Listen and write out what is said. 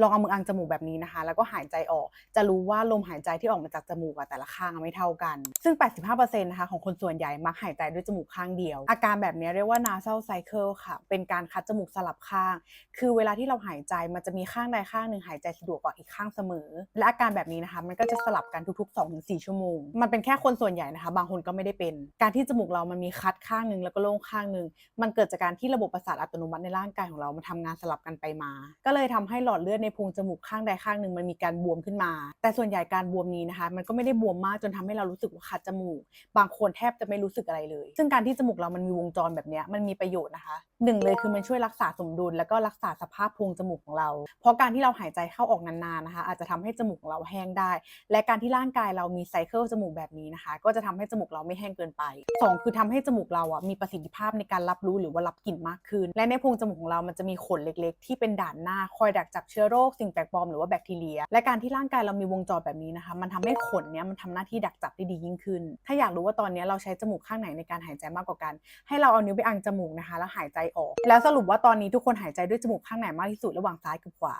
ลองเอามืออังจมูกแบบนี้นะคะ แล้วก็หายใจออก จะรู้ว่าลมหายใจที่ออกมาจากจมูกแต่ละข้างไม่เท่ากัน ซึ่ง 85%นะคะของคนส่วนใหญ่มักหายใจด้วยจมูกข้างเดียว อาการแบบนี้เรียกว่า nasal cycle ค่ะ เป็นการคัดจมูกสลับข้าง คือเวลาที่เราหายใจมันจะมีข้างใดข้างหนึ่งหายใจสะดวกกว่าอีกข้างเสมอ และอาการแบบนี้นะคะ มันก็จะสลับกันทุกๆ 2-4 ชั่วโมง มันเป็นแค่คนส่วนใหญ่นะคะ บางคนก็ไม่ได้เป็น การที่จมูกเรามันมีคัดข้างหนึ่งแล้วก็โล่งข้างหนึ่งมันเกิดจากการที่ระบบประสาทอัตโนมัติในร่างกายของเรามันทำงานสลับกันไปมา ก็เลยทำให้หลอดเลือดในโพรงจมูกข้างใดข้างหนึ่งมันมีการบวมขึ้นมา แต่ส่วนใหญ่การบวมนี้นะคะ มันก็ไม่ได้บวมมากจนทำให้เรารู้สึกว่าคัดจมูก บางคนแทบจะไม่รู้สึกอะไรเลย ซึ่งการที่จมูกเรามันมีวงจรแบบนี้มันมีประโยชน์นะคะ หนึ่งเลยคือมันช่วยรักษาสมดุล แล้วก็รักษาสภาพโพรงจมูกของเรา เพราะการที่เราหายใจเข้าออกนานๆนะคะ อาจจะทำให้จมูกของเราแห้งได้ และการที่ร่างกายเรามีไซเคิลจมูกแบบนี้นะคะ ก็จะทำให้จมูกเราไม่แห้งเกินไปสองคือทำให้จมูกเราอะมีประสิทธิภาพในการรับรู้หรือว่ารับกลิ่นมากขึ้น และในโพรงจมูกของเรามันจะมีขนเล็กๆ ที่เป็นด่านหน้าคอยดักจับเชื้อโรคสิ่งแปลกปลอมหรือว่าแบคทีเรีย และการที่ร่างกายเรามีวงจรแบบนี้นะคะ มันทำให้ขนเนี้ยมันทำหน้าที่ดักจับได้ดียิ่งขึ้น ถ้าอยากรู้ว่าตอนนี้เราใช้จมูกข้างไหนในการหายใจมากกว่ากัน ให้เราเอานิ้วไปอังจมูกนะคะ แล้วหายใจออก แล้วสรุปว่าตอนนี้ทุกคนหายใจด้วยจมูกข้างไหนมากที่สุดระหว่างซ้ายกับขวา